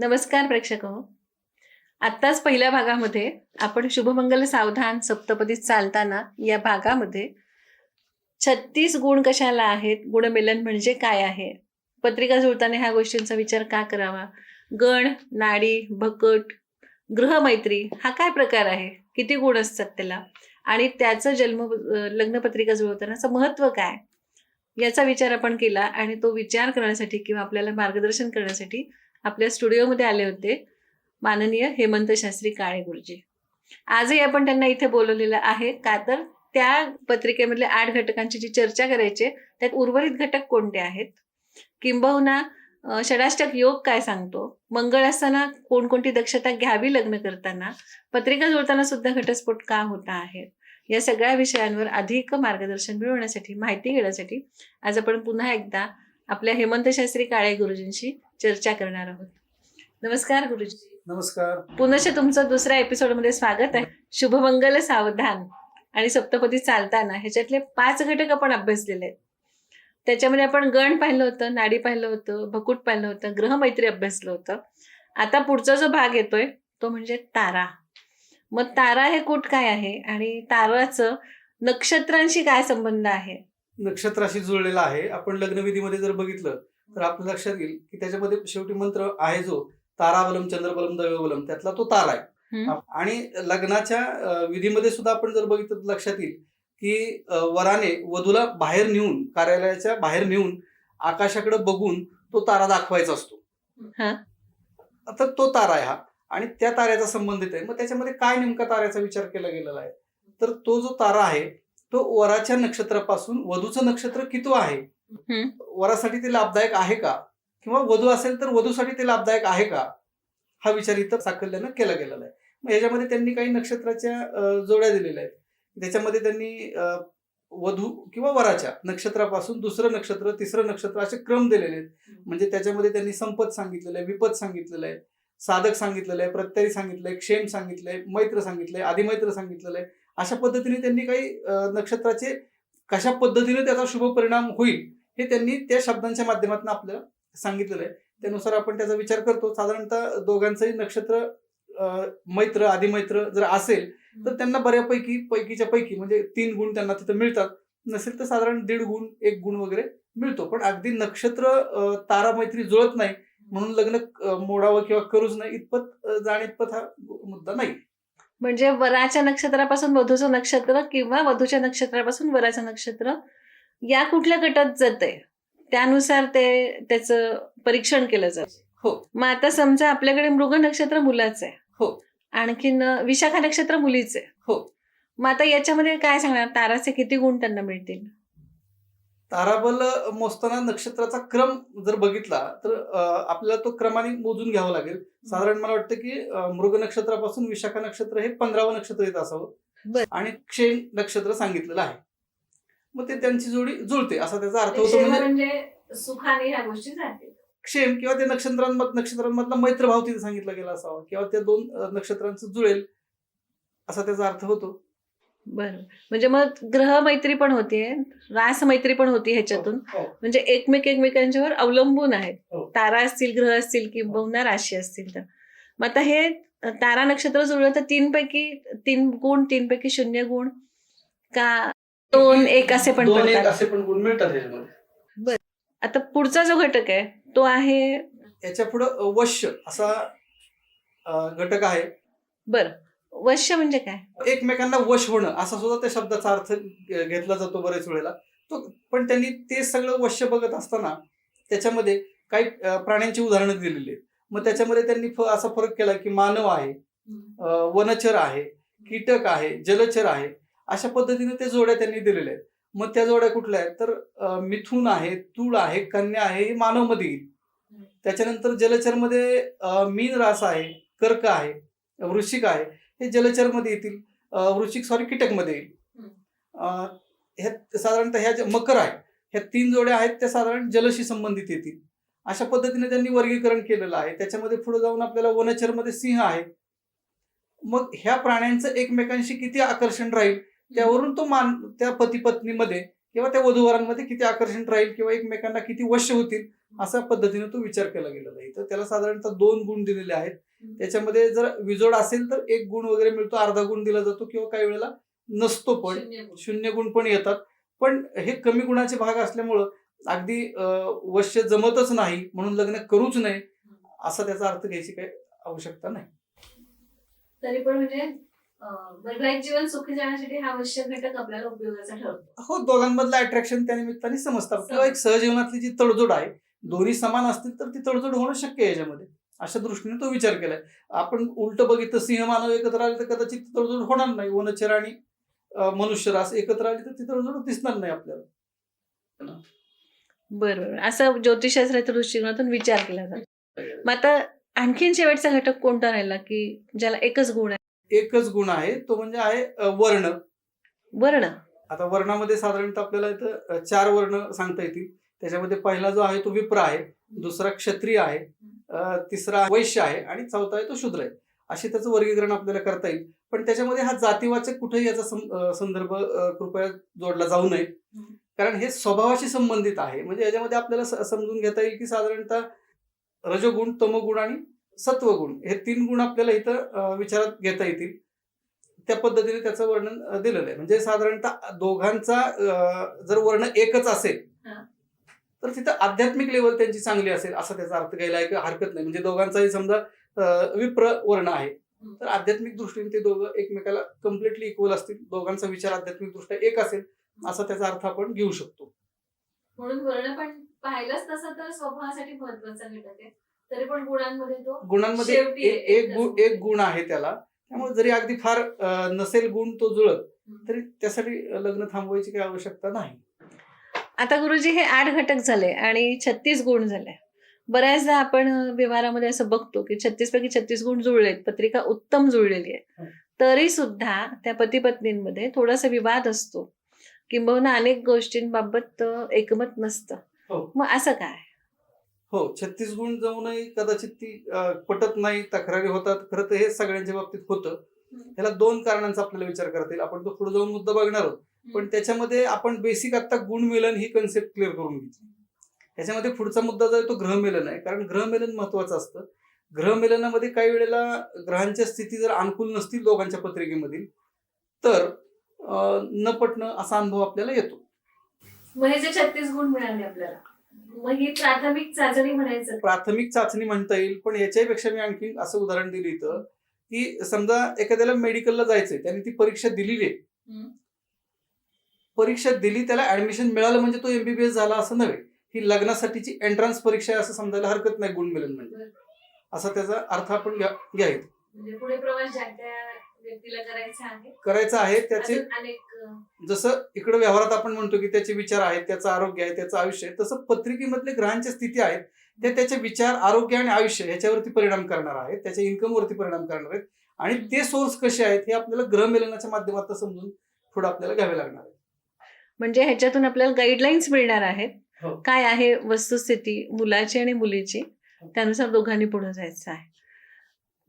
नमस्कार प्रेक्षक हो. आत्ताच पहिल्या भागामध्ये आपण शुभमंगल सावधान सप्तपदीत चालताना या भागामध्ये छत्तीस गुण कशाला आहेत? गुणमेलन म्हणजे काय आहे? पत्रिका जुळताना ह्या गोष्टींचा विचार का करावा? गण नाडी भकट ग्रहमैत्री हा काय प्रकार आहे? किती गुण असतात त्याला? आणि त्याचं जन्म लग्नपत्रिका जुळवतानाचं महत्त्व काय? याचा विचार आपण केला आणि तो विचार करण्यासाठी किंवा आपल्याला मार्गदर्शन करण्यासाठी आपल्या स्टुडिओमध्ये आले होते. माननीय हेमंत शास्त्री काळे गुरुजी. आजही आपण त्यांना इथे बोलवलेलं आहे. का तर त्या पत्रिकेमधल्या आठ घटकांची जी चर्चा करायची त्यात उर्वरित घटक कोणते आहेत? किंबहुना षडाष्टक योग काय सांगतो? मंगळ असताना कोणकोणती दक्षता घ्यावी लग्न करताना? पत्रिका जोडताना सुद्धा घटस्फोट का होता आहे? या सगळ्या विषयांवर अधिक मार्गदर्शन मिळवण्यासाठी माहिती घेण्यासाठी आज आपण पुन्हा एकदा आपल्या हेमंत शास्त्री काळे गुरुजींशी चर्चा करणार आहोत. नमस्कार गुरुजी. नमस्कार. पुनश्च तुमचं दुसऱ्या एपिसोडमध्ये स्वागत आहे. शुभमंगल सावधान आणि सप्तपदी चालताना ह्याच्यातले पाच घटक आपण अभ्यासलेले आहेत. त्याच्यामध्ये आपण गण पाहिलं होतं नाडी पाहिलं होतं भकूट पाहिलं होतं ग्रहमैत्री अभ्यासलं होतं. आता पुढचा जो भाग येतोय तो म्हणजे तारा. मग तारा हे कूट काय आहे आणि ताराचं नक्षत्रांशी काय संबंध आहे? नक्षत्राशी जुळलेला आहे. आपण लग्नविधीमध्ये जर बघितलं तर आपल्या लक्षात येईल की त्याच्यामध्ये शेवटी मंत्र आहे जो ताराबलम चंद्रबलम दैवबलम त्यातला तो तारा आहे. आणि लग्नाच्या विधीमध्ये सुद्धा आपण जर बघितलं तर लक्षात येईल की वराने वधूला बाहेर नेऊन कार्यालयाच्या बाहेर नेऊन आकाशाकडे बघून तो तारा दाखवायचा असतो. तर तो तारा आहे हा. आणि त्या ताऱ्याचा संबंधित आहे. मग त्याच्यामध्ये काय नेमका ताऱ्याचा विचार केला गेलेला आहे? तर तो जो तारा आहे तो वराच्या नक्षत्रापासून वधूचं नक्षत्र किती आहे. वरासाठी ते लाभदायक आहे का? किंवा वधू असेल तर वधूसाठी ते लाभदायक आहे का? हा विचार इथं साकल्यानं केला गेलेला आहे. मग याच्यामध्ये त्यांनी काही नक्षत्राच्या जोड्या दिलेल्या आहेत. त्याच्यामध्ये त्यांनी वधू किंवा वराच्या नक्षत्रापासून दुसरं नक्षत्र तिसरं नक्षत्र असे क्रम दिलेले आहेत. म्हणजे त्याच्यामध्ये त्यांनी संपत सांगितलेलं आहे विपत सांगितलेलं आहे साधक सांगितलेलं आहे प्रत्यय सांगितलंय क्षेम सांगितलंय मैत्र सांगितलंय आदिमैत्र सांगितलेलं आहे. अशा पद्धतीने त्यांनी काही नक्षत्राचे कशा पद्धतीने त्याचा शुभ परिणाम होईल हे त्यांनी त्या शब्दांच्या माध्यमातून आपल्याला सांगितलेलं आहे. त्यानुसार आपण त्याचा विचार करतो. साधारणतः दोघांचंही नक्षत्र मैत्र आदिमैत्र जर असेल तर त्यांना बऱ्यापैकी पैकीच्या पैकी म्हणजे तीन गुण त्यांना तिथं मिळतात. नसेल तर साधारण दीड गुण एक गुण वगैरे मिळतो. पण अगदी नक्षत्र तारा मैत्री जुळत नाही म्हणून लग्न मोडावं किंवा करूच नाही इतपत जाण इतपत हा मुद्दा नाही. म्हणजे वराच्या नक्षत्रापासून वधूचं नक्षत्र किंवा वधूच्या नक्षत्रापासून वराचं नक्षत्र या कुठल्या गटात जाते त्यानुसार ते त्याचं परीक्षण केलं जातं हो. मग आता समजा आपल्याकडे मृग नक्षत्र मुलाचं आहे हो. आणखीन विशाखा नक्षत्र मुलीचे आहे हो. मग आता याच्यामध्ये काय सांगणार ताराचे किती गुण त्यांना मिळतील ताराबल मोजताना नक्षत्राचा क्रम जर बघितला तर आपल्याला तो क्रमाने मोजून घ्यावा लागेल. साधारण मला वाटतं की मृग नक्षत्रापासून विशाखा नक्षत्र हे पंधरावं नक्षत्र येत असावं. आणि क्षेम नक्षत्र सांगितलेलं आहे. मग ते त्यांची जोडी जुळते असा त्याचा अर्थ होतो म्हणजे म्हणजे सुखाने ह्या गोष्टी क्षेम किंवा त्या नक्षत्रांमध नक्षत्रांमधला मैत्रभाव तिथे सांगितला गेला असावा किंवा त्या दोन नक्षत्रांचं जुळेल असा त्याचा अर्थ होतो. बरं. म्हणजे मग ग्रह मैत्री पण होतीये रास मैत्री पण होती ह्याच्यातून. हो. म्हणजे एकमेक एकमेकांच्यावर अवलंबून आहेत. हो. तारा असतील ग्रह असतील किंवा राशी असतील तर. मग आता हे तारा नक्षत्र जुळलं तर तीन पैकी तीन गुण तीन पैकी शून्य गुण का दोन एक असे पण दोन एक पडतात? असे पण गुण मिळतात आता पुढचा जो घटक आहे तो आहे? याच्या पुढं वश्य असा अं, घटक आहे. बर. वश्य म्हणजे काय? एकमेकांना वश होणं असा सुद्धा त्या शब्दाचा अर्थ घेतला जातो बरेच वेळेला. तो पण त्यांनी ते सगळं वश्य बघत असताना त्याच्यामध्ये काही प्राण्यांची उदाहरणं दिलेली आहेत. मग त्याच्यामध्ये त्यांनी असा फरक केला की मानव आहे वनचर आहे कीटक आहे जलचर आहे अशा पद्धतीने ते जोड्या त्यांनी दिलेल्या आहेत. मग त्या जोड्या कुठल्या आहेत? तर मिथुन आहे तूळ आहे कन्या आहे हे मानवमध्ये येईल. त्याच्यानंतर जलचरमध्ये मीन रास आहे कर्क आहे वृश्चिक आहे हे जलचरमध्ये येतील. अं, वृश्चिक सॉरी कीटकमध्ये येईल. अं, ह्या साधारणतः ह्या ज्या मकर आहे ह्या तीन जोड्या आहेत त्या साधारण जलशी संबंधित येतील. अशा पद्धतीने त्यांनी वर्गीकरण केलेलं आहे. त्याच्यामध्ये पुढे जाऊन आपल्याला वनचरमध्ये सिंह आहे. मग ह्या प्राण्यांचं एकमेकांशी किती आकर्षण राहील त्यावरून तो मान त्या पती पत्नीमध्ये किंवा त्या वधूवरांमध्ये किती आकर्षण राहील किंवा एकमेकांना किती वश्य होतील अशा पद्धतीने तो विचार केला गेलेला आहे. तर त्याला साधारणतः दोन गुण दिलेले आहेत. त्याच्यामध्ये जर विजोड असेल तर एक गुण वगैरे मिळतो अर्धा गुण दिला जातो किंवा काही वेळेला नसतो पण शून्य गुण. पण येतात. पण हे कमी गुणाचे भाग असल्यामुळं अगदी वश्य जमतच नाही म्हणून लग्न करूच नये असा त्याचा अर्थ घ्यायची काही आवश्यकता नाही. तरी पण म्हणजे अं, वैवाहिक जीवन सुखी जाण्यासाठी हा आवश्यक घटक आपल्याला उपयोगाचा ठरतो. हो दोघांमधलं अट्रॅक्शन त्या निमित्ताने समजतात. किंवा एक सहजीवनातली जी तडजोड आहे दोन्ही समान असतील तर ती तडजोड होणं शक्य आहे याच्यामध्ये. अशा दृष्टीने तो विचार केलाय. आपण उलट बघितलं सिंह मानव एकत्र आले तर कदाचित तडजोड होणार नाही. वनचर आणि मनुष्य रास एकत्र आली तर ती तडजोड दिसणार नाही आपल्याला. बरोबर. असं ज्योतिषशास्त्राच्या दृष्टिकोनातून विचार केला जातो. मग आता आणखीन शेवटचा घटक कोणता राहिला की ज्याला एकच गुण आहे? एकच गुण आहे तो म्हणजे आहे वर्ण. वर्ण. आता वर्णामध्ये साधारणतः आपल्याला इथं चार वर्ण सांगता येतील. त्याच्यामध्ये पहिला जो आहे तो विप्र आहे दुसरा क्षत्रिय आहे तिसरा वैश्य आहे आणि चौथा आहे तो शूद्र आहे. असे त्याचं वर्गीकरण आपल्याला करता येईल. पण त्याच्यामध्ये हा जातीवाचक कुठेही याचा संदर्भ कृपया जोडला जाऊ नये. कारण हे स्वभावाशी संबंधित आहे. म्हणजे याच्यामध्ये आपल्याला समजून घेता येईल की साधारणतः रजोगुण तमोगुण आणि सत्वगुण हे तीन गुण आपल्याला इथं विचारात घेता येतील. त्या पद्धतीने त्याचं वर्णन दिलेलं आहे. म्हणजे साधारणतः दोघांचा जर वर्ण एकच असेल तर तिथं आध्यात्मिक लेवल त्यांची चांगली असेल असा त्याचा अर्थ घ्यायला एक हरकत नाही. म्हणजे दोघांचाही समजा विप्र वर्ण आहे. तर आध्यात्मिक दृष्टीने ते दोघं एकमेकाला कम्प्लिटली इक्वल असतील. दोघांचा विचार आध्यात्मिक दृष्ट्या एक असेल असा त्याचा अर्थ आपण घेऊ शकतो. म्हणून वर्ण पण पाहिलंच तसं तर स्वभावासाठी महत्त्वाचा घटक आहे. तरी पण गुणांमध्ये तो गुणांमध्ये एक गुण. एक गुण आहे त्याला. त्यामुळे जरी अगदी फार नसेल गुण तो जुळत तरी त्यासाठी लग्न थांबवायची काही आवश्यकता नाही. आता गुरुजी हे आठ घटक झाले आणि छत्तीस गुण झाले. बऱ्याचदा आपण व्यवहारामध्ये असं बघतो की छत्तीस पैकी छत्तीस गुण जुळलेत पत्रिका उत्तम जुळलेली आहे. हं. तरी सुद्धा त्या पती पत्नींमध्ये थोडासा विवाद असतो. किंबहुना अनेक गोष्टींबाबत एकमत नसतं. हो. मग असं काय? हो छत्तीस गुण जाऊनही कदाचित ती पटत नाही तक्रारी होतात. खरं तर हे सगळ्यांच्या बाबतीत होतं. ह्याला दोन कारणांचा आपल्याला विचार करता येईल. आपण तो पुढे जाऊन मुद्दा बघणार आहोत. पण त्याच्यामध्ये आपण बेसिक आता गुणमेलन ही कन्सेप्ट क्लिअर करून घेतली. याच्यामध्ये पुढचा मुद्दा जो आहे तो ग्रहमेलन आहे. कारण ग्रहमेलन महत्वाचं असतं. ग्रहमेलनामध्ये काही वेळेला ग्रहांच्या स्थिती जर अनुकूल नसतील दोघांच्या पत्रिकेमधील तर न पटणं असा अनुभव आपल्याला येतो. मग हे जे छत्तीस गुण मिळाले आपल्याला मग ही प्राथमिक चाचणी म्हणायचं. प्राथमिक चाचणी म्हणता येईल पण याच्यापेक्षा मी आणखी असं उदाहरण दिलं इथं की समजा एखाद्याला मेडिकलला जायचंय त्याने ती परीक्षा दिलेली आहे. परीक्षा दिली त्याला ऍडमिशन मिळालं म्हणजे तो एमबीबीएस झाला असं नव्हे. ही लग्नासाठीची एंट्रन्स परीक्षा आहे असं समजायला हरकत नाही गुणमिलन म्हणजे. बरं. असा त्याचा अर्थ आपण घ्या- घ्यायचा म्हणजे पुढे प्रवास करायचा आहे. त्याचे जसं इकडे व्यवहारात आपण म्हणतो की त्याचे विचार आहेत त्याचं आरोग्य आहे त्याचं आयुष्य आहे तसं पत्रिकेमधले ग्रहांच्या स्थिती आहेत. ते त्याचे विचार आरोग्य आणि आयुष्य ह्याच्यावरती परिणाम करणार आहेत त्याच्या इन्कम वरती परिणाम करणार आहेत. आणि ते सोर्स कसे आहेत हे आपल्याला ग्रहमेलनाच्या माध्यमातून समजून पुढे आपल्याला घ्यावे लागणार आहे म्हणजे ह्याच्यातून आपल्याला गाईडलाईन्स मिळणार आहेत. हो. काय आहे वस्तुस्थिती मुलाची आणि मुलीची त्यानुसार दोघांनी पुढे जायचं आहे.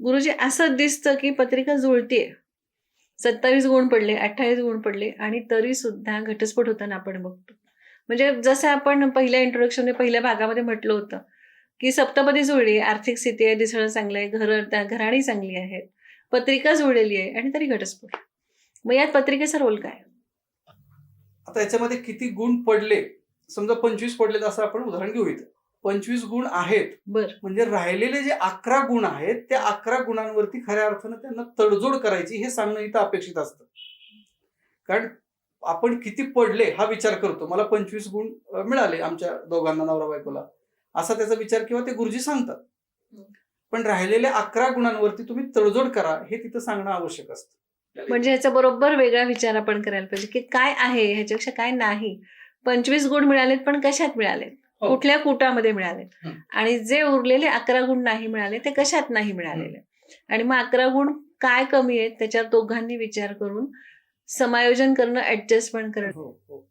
गुरुजी असं दिसतं की पत्रिका जुळतीये. सत्तावीस गुण पडले अठ्ठावीस गुण पडले आणि तरी सुद्धा घटस्फोट होताना आपण बघतो. म्हणजे जसं आपण पहिल्या इंट्रोडक्शन पहिल्या भागामध्ये म्हटलं होतं की सप्तपदी जुळली आर्थिक स्थिती आहे दिसणं चांगलं आहे घर त्या घराणी चांगली आहेत. पत्रिका जुळलेली आहे आणि तरी घटस्फोट. मग यात पत्रिकेचा रोल काय? आता याच्यामध्ये किती गुण पडले? समजा पंचवीस पडलेत असं आपण उदाहरण घेऊ इथं पंचवीस गुण आहेत. बर. म्हणजे राहिलेले जे अकरा गुण आहेत त्या अकरा गुणांवरती खऱ्या अर्थानं त्यांना तडजोड करायची हे सांगणं इथं अपेक्षित असतं. कारण आपण किती पडले हा विचार करतो. मला पंचवीस गुण मिळाले आमच्या दोघांना नवरा बायकोला. असा त्याचा विचार किंवा ते गुरुजी सांगतात. पण राहिलेल्या अकरा गुणांवरती तुम्ही तडजोड करा हे तिथं सांगणं आवश्यक असतं. म्हणजे ह्याचा बरोबर वेगळा विचार आपण करायला पाहिजे की काय आहे ह्याच्यापेक्षा काय नाही पंचवीस गुण मिळालेत पण कशात मिळालेत हो. कुठल्या कुटामध्ये मिळालेत. आणि जे उरलेले अकरा गुण नाही मिळाले ते कशात नाही मिळालेले आणि मग अकरा गुण काय कमी आहेत त्याच्यावर दोघांनी विचार करून समायोजन करणं ऍडजस्टमेंट करणं हो, हो.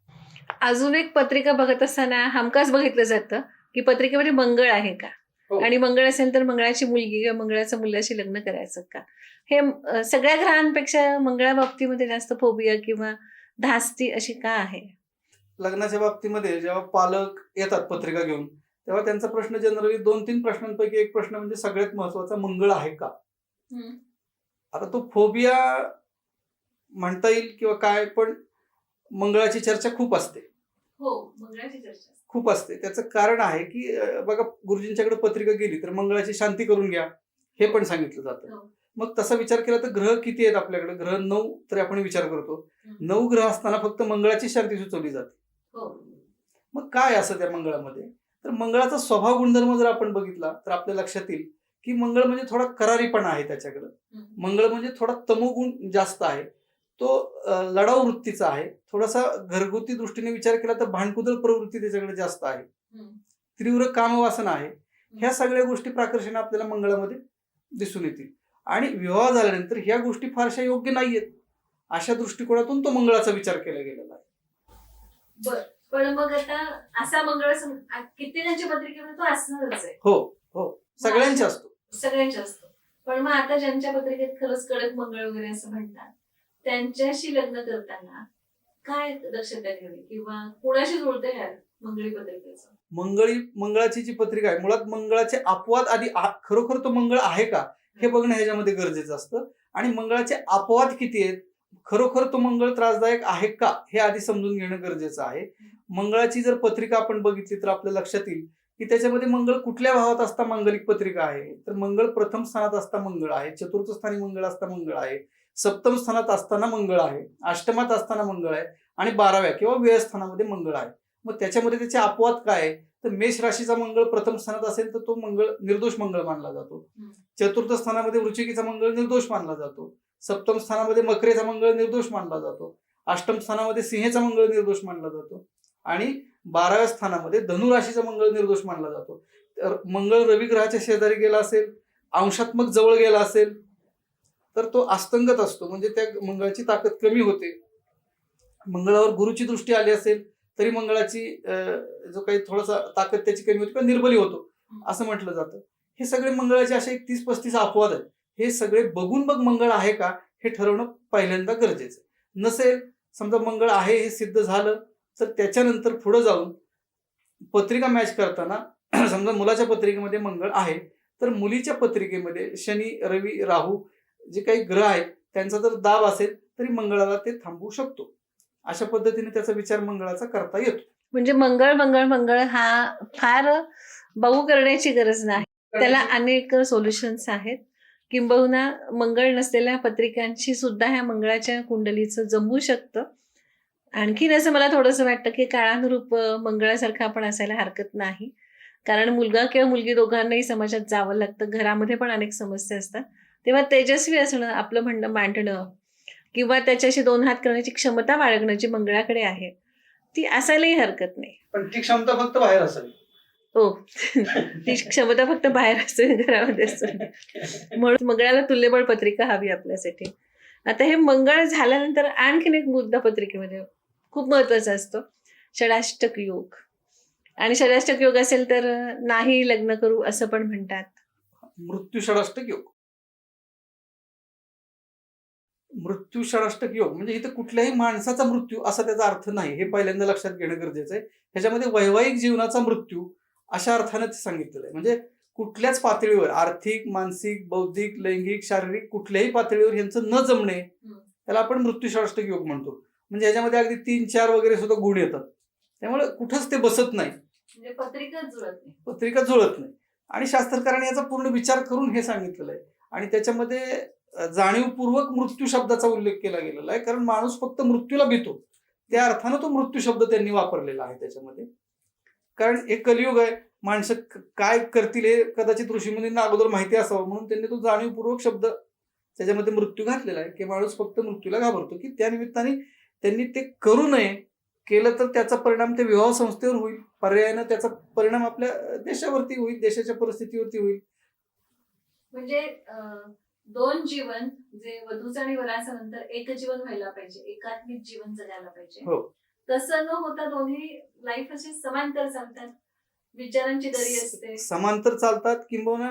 अजून एक पत्रिका बघत असताना हमखास बघितलं जातं की पत्रिकेमध्ये मंगळ आहे का. आणि मंगळ असेल तर मंगळाची मुलगी किंवा मंगळाचं मुलाशी लग्न करायचं का? हे सगळ्या ग्रहांपेक्षा मंगळा बाबतीमध्ये जास्त फोबिया किंवा धास्ती अशी का आहे? लग्नाच्या बाबतीमध्ये जेव्हा पालक येतात पत्रिका घेऊन तेव्हा त्यांचा प्रश्न जनरली दोन तीन प्रश्नांपैकी एक प्रश्न म्हणजे सगळ्यात महत्त्वाचा मंगळ आहे का. आता तो फोबिया म्हणता येईल किंवा काय पण मंगळाची चर्चा खूप असते. हो खूप असते. त्याचं कारण आहे की बघा गुरुजींच्याकडे पत्रिका गेली तर मंगळाची शांती करून घ्या. हे पण सांगितलं जातं. हो. मग तसा विचार केला तर ग्रह किती आहेत आपल्याकडे? ग्रह नऊ तरी आपण विचार करतो. नऊ ग्रह असताना फक्त मंगळाची शांती सुचवली जाते. हो. मग काय असं त्या मंगळामध्ये? तर मंगळाचा स्वभाव गुणधर्म जर आपण बघितला तर आपल्या लक्षात येईल की मंगळ म्हणजे थोडा करारीपणा आहे त्याच्याकडे. मंगळ म्हणजे थोडा तमोगुण जास्त आहे. तो लढाऊ वृत्तीचा आहे. थोडासा घरगुती दृष्टीने विचार केला तर भांडकुदळ प्रवृत्ती त्याच्याकडे जास्त आहे. तीव्र कामवासना आहे. ह्या सगळ्या गोष्टी प्राकर्षण आपल्याला मंगळामध्ये दिसून येतील. आणि विवाह झाल्यानंतर ह्या गोष्टी फारशा योग्य नाहीयेत. अशा दृष्टिकोनातून तो मंगळाचा विचार केला गेलेला आहे. बर. पण मग आता असा मंगळ सम- आ- कित्येकांच्या पत्रिकेमध्ये तो असणारच आहे. हो हो. सगळ्यांचे असतो. सगळ्यांच्या असतो. पण मग आता ज्यांच्या पत्रिकेत खरंच कडक मंगळ वगैरे असं म्हणतात त्यांच्याशी लग्न करताना काय दक्षता घ्यावी? किंवा कोणाशी जुळते ह्या मंगळी पत्रिकेचं? मंगळी मंगळाची जी पत्रिका आहे मुळात मंगळाचे अपवाद आधी खरोखर तो मंगळ आहे का? हे बघणं ह्याच्यामध्ये गरजेचं असतं. आणि मंगळाचे अपवाद किती आहेत? खरोखर तो मंगळ त्रासदायक आहे का? हे आधी समजून घेणं गरजेचं आहे. मंगळाची जर पत्रिका आपण बघितली तर आपल्या लक्षात येईल की त्याच्यामध्ये मंगळ कुठल्या भावात असता मांगलिक पत्रिका आहे? तर मंगळ प्रथम स्थानात असता मंगळ आहे. चतुर्थ स्थानी मंगळ असता मंगळ आहे. सप्तम स्थानात असताना मंगळ आहे अष्टमात असताना मंगळ आहे आणि बाराव्या किंवा वेळ स्थानामध्ये मंगळ आहे. मग त्याच्यामध्ये त्याचे अपवाद काय? तर मेष राशीचा मंगळ प्रथम स्थानात असेल तर तो मंगळ निर्दोष मंगळ मानला जातो. चतुर्थ स्थानामध्ये वृचिकीचा मंगळ निर्दोष मानला जातो. सप्तम स्थानामध्ये मकरेचा मंगळ निर्दोष मानला जातो. अष्टम स्थानामध्ये सिंहेचा मंगळ निर्दोष मानला जातो. आणि बाराव्या स्थानामध्ये धनु राशीचा मंगळ निर्दोष मानला जातो. तर मंगळ रवी ग्रहाच्या शेजारी गेला असेल अंशात्मक जवळ गेला असेल तर तो अस्तंगत असतो. म्हणजे त्या मंगळाची ताकद कमी होते. मंगळावर गुरुची दृष्टी आली असेल तरी मंगळाची जो काही थोडासा ताकद त्याची कमी होती किंवा निर्बली होतो असं म्हटलं जातं. हे सगळे मंगळाचे असे एक तीस पस्तीस अपवाद आहेत. हे सगळे बघून बघ मंगळ आहे का हे ठरवणं पहिल्यांदा गरजेचं नसेल समजा मंगळ आहे हे सिद्ध झालं तर त्याच्यानंतर पुढे जाऊन पत्रिका मॅच करताना समजा मुलाच्या पत्रिकेमध्ये मंगळ आहे तर मुलीच्या पत्रिकेमध्ये शनी रवी राहू जे काही ग्रह आहेत त्यांचा जर दाब असेल तरी मंगळाला ते थांबवू शकतो. अशा पद्धतीने त्याचा विचार मंगळाचा करता येतो. म्हणजे मंगळ मंगळ मंगळ हा फार बहु करण्याची गरज नाही. त्याला अनेक सोल्युशन्स आहेत. किंबहुना मंगळ नसलेल्या पत्रिकांशी सुद्धा ह्या मंगळाच्या कुंडलीचं जमू शकतं. आणखीन असं मला थोडंसं वाटतं की काळानुरूप मंगळासारखं आपण असायला हरकत नाही. कारण मुलगा किंवा मुलगी दोघांनाही समाजात जावं लागतं. घरामध्ये पण अनेक समस्या असतात. तेव्हा तेजस्वी असणं आपलं म्हणणं मांडणं किंवा त्याच्याशी दोन हात करण्याची क्षमता बाळगणं जी मंगळाकडे आहे. ती असायलाही हरकत नाही. पण ती क्षमता फक्त बाहेर असावी. हो. ती क्षमता फक्त बाहेर असते घरामध्ये असते म्हणून मंगळाला तुल्यबळ पत्रिका हवी आपल्यासाठी. आता हे मंगळ झाल्यानंतर आणखीन एक मुद्दा पत्रिकेमध्ये खूप महत्त्वाचा असतो. षडाष्टक योग. आणि षडाष्टक योग असेल तर नाही लग्न करू असं पण म्हणतात. मृत्यू षडाष्टक योग. मृत्यू षडाष्टक योग. म्हणजे इथं कुठल्याही माणसाचा मृत्यू असा त्याचा अर्थ नाही. हे पहिल्यांदा लक्षात घेणं गरजेचं आहे. ह्याच्यामध्ये वैवाहिक जीवनाचा मृत्यू अशा अर्थाने ते सांगितलेलं आहे. म्हणजे कुठल्याच पातळीवर आर्थिक मानसिक बौद्धिक लैंगिक शारीरिक कुठल्याही पातळीवर यांचं न जमणे त्याला आपण मृत्यू षडाष्टक योग म्हणतो. म्हणजे ह्याच्यामध्ये अगदी तीन चार वगैरे सुद्धा गुण येतात. त्यामुळे कुठंच ते बसत नाही. म्हणजे पत्रिकाच जुळत नाही. पत्रिका जुळत नाही. आणि शास्त्रकारांनी याचा पूर्ण विचार करून हे सांगितलेलं आहे. आणि त्याच्यामध्ये जाणीवपूर्वक मृत्यू शब्दाचा उल्लेख केला गेलेला आहे. कारण माणूस फक्त मृत्यूला भीतो. त्या अर्थानं तो मृत्यू शब्द त्यांनी वापरलेला आहे त्याच्यामध्ये. कारण एक कलियुग आहे. माणसं काय करतील हे कदाचित ऋषीमुनींना अगोदर माहिती असावं. म्हणून त्यांनी तो जाणीवपूर्वक शब्द त्याच्यामध्ये मृत्यू घातलेला आहे. की माणूस फक्त मृत्यूला घाबरतो की त्या निमित्ताने त्यांनी ते करू नये. केलं तर त्याचा परिणाम त्या विवाह संस्थेवर होईल. पर्यायानं त्याचा परिणाम आपल्या देशावरती होईल. देशाच्या परिस्थितीवरती होईल. म्हणजे दोन जीवन जे वधूचं आणि वराचं नंतर एक जीवन व्हायला पाहिजे एकात्मिक जीवन जगायला पाहिजे. हो. तसं न होता दोन्ही लाईफ अशी समांतर चालतात. विचारांची दरी असते. समांतर चालतात किंबहुना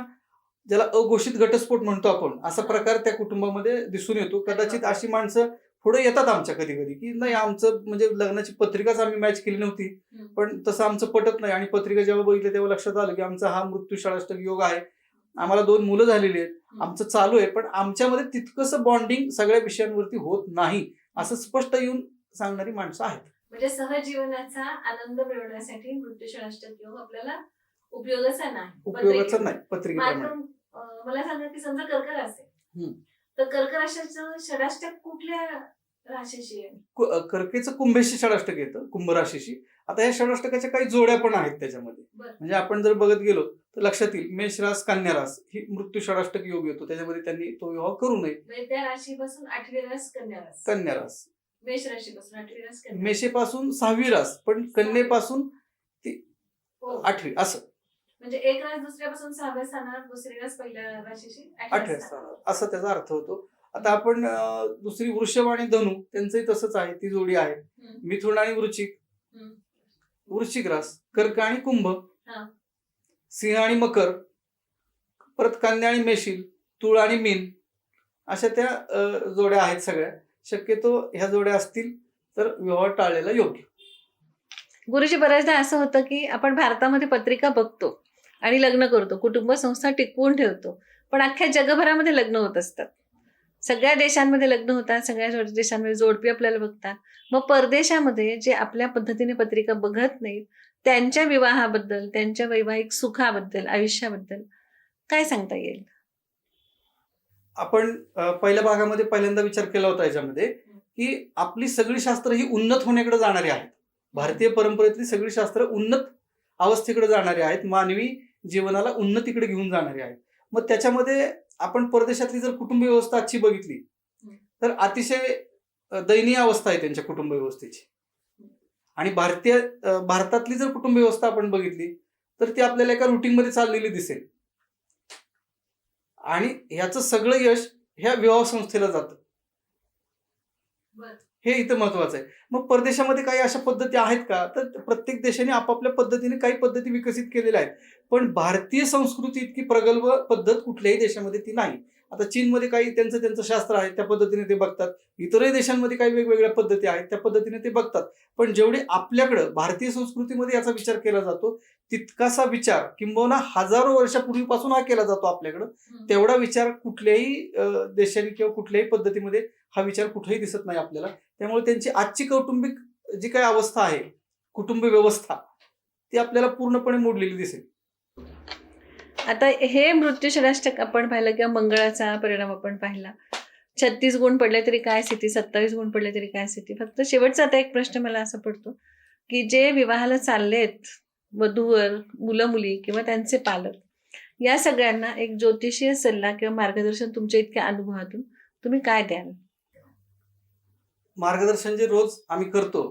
ज्याला अघोषित घटस्फोट म्हणतो आपण असा प्रकार त्या कुटुंबामध्ये दिसून येतो. कदाचित अशी माणसं पुढे येतात आमच्या कधी कधी की नाही आमचं म्हणजे लग्नाची पत्रिकाच आम्ही मॅच केली नव्हती. हम्म. पण तसं आमचं पटत नाही. आणि पत्रिका जेव्हा बघितली तेव्हा लक्षात आलं की आमचा हा मृत्यू षडाष्टक योग आहे. आम्हाला दोन मुलं झालेली आहेत. आमचं चालू आहे पण आमच्यामध्ये तितकंसं बॉन्डिंग सगळ्या विषयांवरती होत नाही असं स्पष्ट येऊन सांगणारी माणसं आहेत म्हणजे सहजीवनाचा आनंद मिळवण्यासाठी योग आपल्याला उपयोगाचा नाही उपयोगाचं. नाही अं, मला सांगा की समजा कर्क राशी हम्म. तर कर्क राशीचं षडाष्टक कुठल्या राशीशी कर्केचं कुंभेशी षडाष्टक येतं कुंभ राशीशी आता या षडाष्टकाच्या काही जोड्या पण आहेत त्याच्यामध्ये. म्हणजे आपण जर बघत गेलो तर लक्षात येईल. मेष रास कन्या रास ही मृत्यू षडाष्टक योग येतो. त्याच्यामध्ये त्यांनी तो विवाह करू नये. म्हणजे त्या राशीपासून आठवी रास कन्या रास कन्या रास मेष राशीपासून आठवी रास कन्या मेषेपासून सहावी रास पण कन्येपासून हो. आठवी असं. म्हणजे एक रास दुसऱ्यापासून सहाव्या स्थानावर दुसरी रास पहिल्या राशीशी आठव्या स्थानावर. असं त्याचा अर्थ होतो. आता आपण दुसरी वृषभ आणि धनु त्यांचंही तसंच आहे. ती जोडी आहे. मिथुन आणि वृचिक. वृश्चिक रास कर्क आणि कुंभ. सिंह आणि मकर परत कन्या आणि मेशील तुळ आणि मीन अशा त्या जोड्या आहेत सगळ्या. शक्यतो ह्या जोड्या असतील तर व्यवहार टाळलेला योग्य. गुरुजी बऱ्याचदा असं होतं की आपण भारतामध्ये पत्रिका बघतो आणि लग्न करतो कुटुंब संस्था टिकवून ठेवतो पण अख्ख्या जगभरामध्ये लग्न होत असतात. सगळ्या देशांमध्ये लग्न होतात सगळ्या देशांमध्ये जोडपी आपल्याला बघतात. मग परदेशामध्ये जे आपल्या पद्धतीने पत्रिका बघत नाहीत त्यांच्या विवाहाबद्दल त्यांच्या वैवाहिक सुखाबद्दल आयुष्याबद्दल काय सांगता येईल? आपण पहिल्या भागामध्ये पहिल्यांदा विचार केला होता याच्यामध्ये की आपली सगळी शास्त्र ही उन्नत होण्याकडे जाणारी आहेत. भारतीय परंपरेतली सगळी शास्त्र उन्नत अवस्थेकडे जाणारी आहेत. मानवी जीवनाला उन्नतीकडे घेऊन जाणारी आहेत. मग त्याच्यामध्ये आपण परदेशातली जर कुटुंब व्यवस्था आजची बघितली तर अतिशय दयनीय अवस्था आहे त्यांच्या कुटुंब व्यवस्थेची. आणि भारतीय भारतातली जर कुटुंब व्यवस्था आपण बघितली तर ती आपल्याला एका रुटीनमध्ये चाललेली दिसेल. आणि ह्याचं सगळं यश ह्या विवाह संस्थेला जातं. हे इथं महत्वाचं आहे. मग परदेशामध्ये काही अशा पद्धती आहेत का? तर प्रत्येक देशाने आपापल्या पद्धतीने काही पद्धती विकसित केलेल्या आहेत. पण भारतीय संस्कृती इतकी प्रगल्भ पद्धत कुठल्याही देशामध्ये ती नाही. आता चीनमध्ये काही त्यांचं त्यांचं शास्त्र आहे त्या पद्धतीने ते बघतात. इतरही देशांमध्ये काही वेगवेगळ्या पद्धती आहेत त्या पद्धतीने ते बघतात. पण जेवढे आपल्याकडं भारतीय संस्कृतीमध्ये याचा विचार केला जातो तितकासा विचार किंबहुना हजारो वर्षापूर्वीपासून हा केला जातो आपल्याकडं. तेवढा विचार कुठल्याही देशाने किंवा कुठल्याही पद्धतीमध्ये हा विचार कुठेही दिसत नाही आपल्याला. त्यामुळे त्यांची आजची कौटुंबिक जी काही अवस्था आहे कुटुंब व्यवस्था ती आपल्याला पूर्णपणे मोडलेली दिसेल. आता हे मृत्यूषणाष्टक आपण पाहिलं किंवा मंगळाचा परिणाम आपण पाहिला. छत्तीस गुण पडले तरी काय स्थिती? सत्तावीस गुण पडले तरी काय स्थिती? फक्त शेवटचा आता एक प्रश्न मला असा पडतो की जे विवाहाला चाललेत वधूवर मुलं मुली किंवा त्यांचे पालक या सगळ्यांना एक ज्योतिषीय सल्ला किंवा मार्गदर्शन तुमच्या इतक्या अनुभवातून तुम्ही काय द्याल? मार्गदर्शन जे रोज आम्ही करतो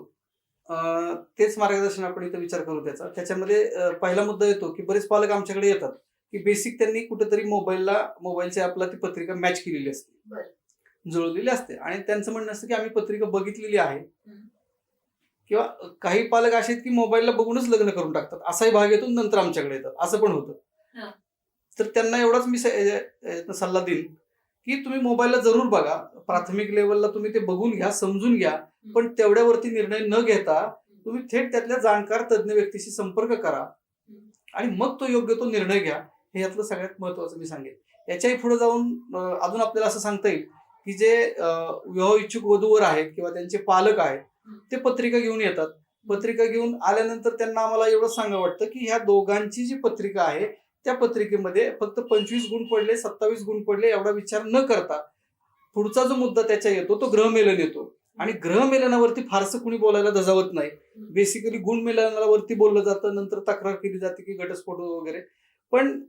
तेच मार्गदर्शन आपण इथं विचार करू त्याचा. त्याच्यामध्ये पहिला मुद्दा येतो की बरेच पालक आमच्याकडे येतात. की बेसिक त्यांनी कुठेतरी मोबाईलला मोबाईलच्या ॲपला ती पत्रिका मॅच केलेली असते. जुळवलेली असते. आणि त्यांचं म्हणणं असतं की आम्ही पत्रिका बघितलेली आहे. किंवा काही पालक असे आहेत की मोबाईलला बघूनच लग्न करून टाकतात. असाही भाग येतो नंतर आमच्याकडे येतात असं पण होतं. तर त्यांना एवढाच मी सल्ला देईन की तुम्ही मोबाईलला जरूर बघा. प्राथमिक लेवलला तुम्ही ते बघून घ्या समजून घ्या. पण तेवढ्यावरती निर्णय न घेता तुम्ही थेट त्यातल्या जाणकार तज्ज्ञ व्यक्तीशी संपर्क करा. आणि मग तो योग्य तो निर्णय घ्या. हे यातलं सगळ्यात महत्वाचं मी सांगेन. याच्याही पुढे जाऊन अजून आपल्याला असं सांगता येईल की जे विवाह इच्छुक वधूवर आहेत किंवा त्यांचे पालक आहेत ते पत्रिका घेऊन येतात. पत्रिका घेऊन आल्यानंतर त्यांना आम्हाला एवढं सांगा वाटतं की ह्या दोघांची जी पत्रिका आहे त्या पत्रिकेमध्ये फक्त पंचवीस गुण पडले सत्तावीस गुण पडले एवढा विचार न करता पुढचा जो मुद्दा त्याच्या येतो तो ग्रहमेलन येतो. आणि ग्रहमेलनावरती फारसं कुणी बोलायला दजावत नाही. बेसिकली गुण मेलनावरती बोललं जातं नंतर तक्रार केली जाते की घटस्फोट वगैरे. पण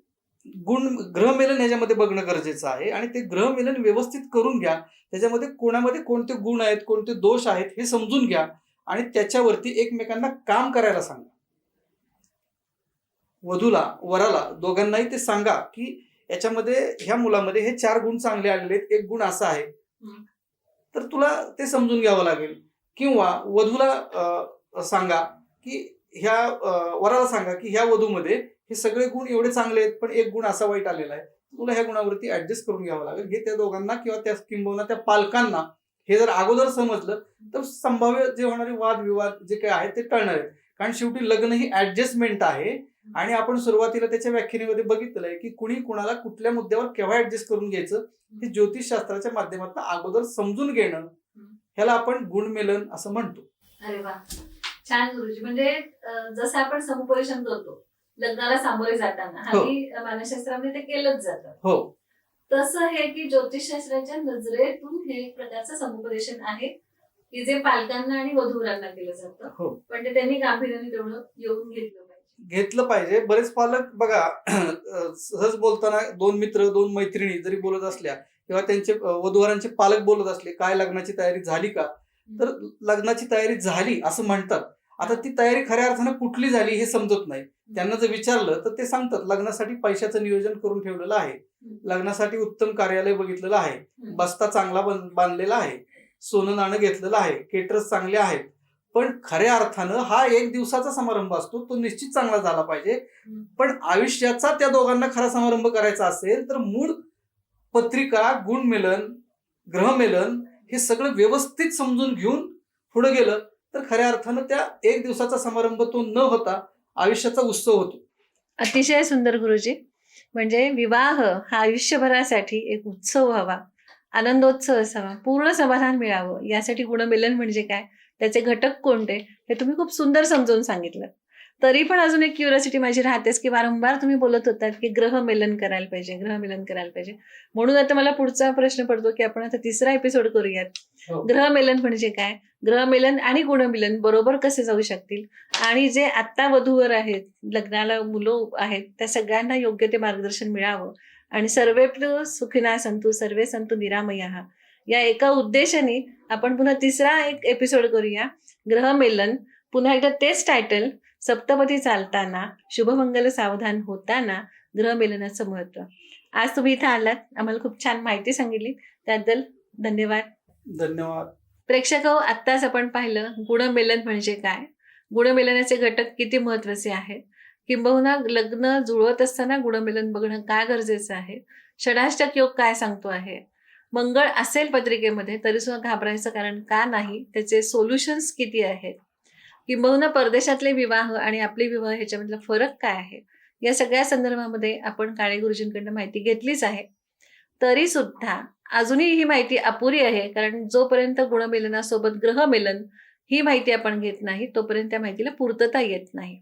गुण ग्रहमेलन ह्याच्यामध्ये बघणं गरजेचं आहे. आणि ते ग्रहमेलन व्यवस्थित करून घ्या. त्याच्यामध्ये कोणामध्ये कोणते गुण आहेत कोणते दोष आहेत हे समजून घ्या. आणि त्याच्यावरती एकमेकांना काम करायला सांगा. वधूला वराला दोघांनाही ते सांगा की याच्यामध्ये ह्या मुलामध्ये हे चार गुण चांगले आलेले आहेत. एक गुण असा आहे. तर तुला ते समजून घ्यावं लागेल. किंवा वधूला सांगा की ह्या वराला सांगा की ह्या वधूमध्ये हे सगळे गुण एवढे चांगले आहेत पण एक गुण असा वाईट आलेला आहे. तुला ह्या गुणावरती ऍडजस्ट करून घ्यावं लागेल. हे त्या दोघांना किंवा त्या किंबहुना त्या पालकांना हे जर अगोदर समजलं तर संभाव्य जे होणारे वादविवाद जे काही आहेत ते टळणार आहेत. कारण शेवटी लग्न ही ऍडजस्टमेंट आहे. आणि आपण सुरुवातीला त्याच्या व्याख्यानेमध्ये बघितलं आहे की कुणी कुणाला कुठल्या मुद्द्यावर केव्हा ऍडजस्ट करून घ्यायचं हे ज्योतिषशास्त्राच्या माध्यमातून अगोदर समजून घेणं ह्याला आपण गुणमेलन असं म्हणतो. अरे वा. छान गुरुजी. म्हणजे जसं आपण समुपदेशन करतो लग्नाला सामोरे जाताना. हो. हल्ली मानसशास्त्रामध्ये ते केलंच जातं. हो. तसं हे की ज्योतिषशास्त्राच्या नजरेतून हे एक प्रकारचं समुपदेशन आहे की जे पालकांना आणि वधूवरांना केलं जातं. हो. पण ते त्यांनी गांभीर्याने तेवढं येऊन घेतलं पाहिजे. घेतलं पाहिजे. बरेच पालक बघा सहज बोलताना दोन मित्र दोन मैत्रिणी जरी बोलत असल्या किंवा त्यांचे वधूवरांचे पालक बोलत असले काय लग्नाची तयारी झाली का? तर लग्नाची तयारी झाली असं म्हणतात. आता ती तयारी खऱ्या अर्थानं कुठली झाली हे समजत नाही. त्यांना जर विचारलं तर ते सांगतात लग्नासाठी पैशाचं नियोजन करून ठेवलेलं आहे. लग्नासाठी उत्तम कार्यालय बघितलेलं आहे. बस्ता चांगला बन- बांधलेला आहे. सोनं नाणं घेतलेलं आहे. केटर्स चांगले आहेत. पण खऱ्या अर्थानं हा एक दिवसाचा समारंभ असतो. तो निश्चित चांगला झाला पाहिजे. पण आयुष्याचा त्या दोघांना खरा समारंभ करायचा असेल तर मूळ पत्रिका गुणमेलन ग्रहमेलन हे सगळं व्यवस्थित समजून घेऊन पुढे गेलं. तर खऱ्या अर्थानं त्या एक दिवसाचा समारंभ तो न होता आयुष्याचा उत्सव होतो. अतिशय सुंदर गुरुजी. म्हणजे विवाह हा आयुष्यभरासाठी एक उत्सव व्हावा आनंदोत्सव असावा पूर्ण समाधान मिळावं यासाठी गुणमिलन म्हणजे काय? त्याचे घटक कोणते? हे तुम्ही खूप सुंदर समजवून सांगितलं. तरी पण अजून एक क्युरियोसिटी माझी राहतेच की वारंवार तुम्ही बोलत होतात की ग्रहमेलन करायला पाहिजे ग्रहमेलन करायला पाहिजे. म्हणून आता मला पुढचा प्रश्न पडतो की आपण आता तिसरा एपिसोड करूयात. हो. ग्रहमेलन म्हणजे काय? ग्रहमेलन आणि गुणमिलन बरोबर कसे जाऊ शकतील? आणि जे आत्ता वधूवर आहेत लग्नाला मुलं आहेत त्या सगळ्यांना योग्य ते मार्गदर्शन मिळावं. आणि सर्वे सुखिना संतू सर्वे संतू निरामया. या एका उद्देशाने आपण पुन्हा तिसरा एक एपिसोड करूया. ग्रहमेलन पुन्हा एकदा तेच टायटल सप्तपदी चालताना शुभमंगल सावधान होताना ग्रहमेलनाचं महत्त्व आज तुम्ही इथं आलात. आम्हाला खूप छान माहिती सांगितली. त्याबद्दल धन्यवाद. धन्यवाद. प्रेक्षक हो आत्ताच आपण पाहिलं गुणमेलन म्हणजे काय? गुणमेलनाचे घटक किती महत्त्वाचे आहेत? किंबहुना लग्न जुळवत असताना गुणमेलन बघणं काय गरजेचं आहे? षडाष्टक योग काय सांगतो आहे? मंगळ असेल पत्रिकेमध्ये तरी सुद्धा घाबरायचं कारण का नाही? त्याचे सोल्युशन्स किती आहेत? किंबहुना परदेशातले विवाह आणि आपले विवाह ह्याच्यामधला फरक काय आहे? या सगळ्या संदर्भामध्ये आपण काळे गुरुजींकडनं माहिती घेतलीच आहे. तरी सुद्धा अजूनही ही माहिती अपुरी आहे कारण जोपर्यंत गुणमेलनासोबत ग्रहमेलन ही माहिती आपण घेत नाही तोपर्यंत त्या माहितीला पूर्तता येत नाही.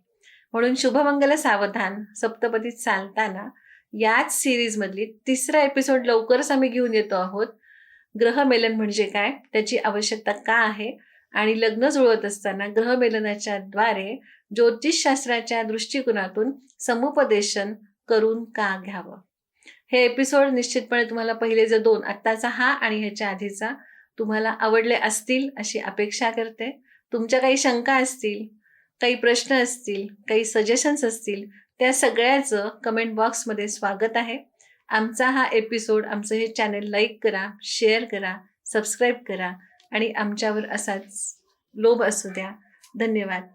म्हणून शुभमंगल सावधान सप्तपदीत चालताना याच सिरीजमधली तिसरा एपिसोड लवकरच आम्ही घेऊन येतो आहोत. ग्रहमेलन म्हणजे काय? त्याची आवश्यकता का आहे? आणि लग्न जुळवत असताना ग्रहमेलनाच्या द्वारे ज्योतिषशास्त्राच्या दृष्टिकोनातून समुपदेशन करून का घ्यावं? हे एपिसोड निश्चितपणे तुम्हाला पहिले जे दोन आत्ताचा हा आणि ह्याच्या आधीचा तुम्हाला आवडले असतील अशी अपेक्षा करते. तुमच्या काही शंका असतील काही प्रश्न असतील काही सजेशन्स असतील त्या सगळ्याचं कमेंट बॉक्समध्ये स्वागत आहे. आमचा हा एपिसोड आमचं हे चॅनल लाईक करा शेअर करा सबस्क्राईब करा. आणि आमच्यावर असाच लोभ असू द्या. धन्यवाद.